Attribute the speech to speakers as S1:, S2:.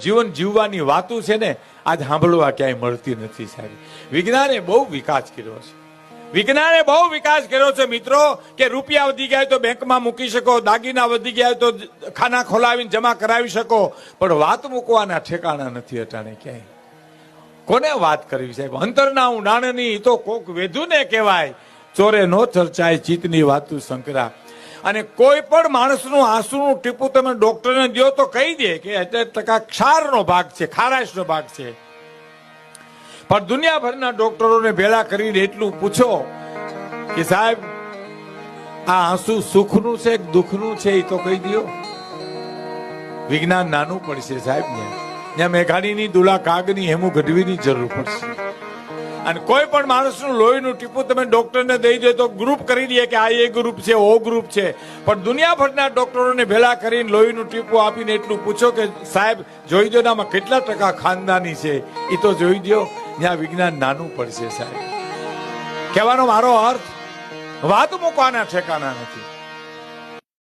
S1: જીવન જીવવાની વાતો છે ને, આજ સાંભળવા ક્યાંય મળતી નથી સાહેબ. વિજ્ઞાને બહુ વિકાસ કર્યો છે. વિજ્ઞાને બહુ વિકાસ કર્યો છે મિત્રો, કે રૂપિયા વધી ગયા તો બેંકમાં મૂકી શકો, દાગીના વધી ગયા તો ખાના ખોલાવીને જમા કરાવી શકો, પણ વાત મૂકવાના ઠેકાણા નથી અટાણે ક્યાંય. કોને વાત કરવી સાહેબ? અંતરના ઉડાણની તો કોક વેધુને કહેવાય. ચોરે નો ચર્ચાય, ચિત્તની વાતું સંકરા. અને કોઈ પણ માણસનું આંસુનું ટીપું તમે ડોક્ટરને દો તો કહી દે કે એટલે ટકા ક્ષારનો ભાગ છે, ખારાશનો ભાગ છે. પણ દુનિયાભરના ડોક્ટરોને ભેળા કરીને એટલું પૂછો કે સાહેબ, આ આંસુ સુખનું છે દુઃખનું છે એ તો કહી દો વિજ્ઞાન નાનું પડશે સાહેબ ને ત્યાં મેઘાણીની દુલા કાગની હેમુ ગઢવીની જરૂર પડશે. અને કોઈ પણ માણસનું લોહીનું ટીપું તમે ડોક્ટરને દઈ દે તો ગ્રુપ કરી દે કે આ એ ગ્રુપ છે, ઓ ગ્રુપ છે. પણ દુનિયાભરના ડોક્ટરોને ભેલા કરીને લોહીનું ટીપું આપીને એટલું પૂછો કે સાહેબ, જોઈ દો આમાં કેટલા ટકા ખાનદાની છે. એ તો જોઈ દો, ત્યાં વિજ્ઞાન નાનું પડશે સાહેબ. કહેવાનો મારો અર્થ, વાત મૂકવાના ઠેકાના નથી.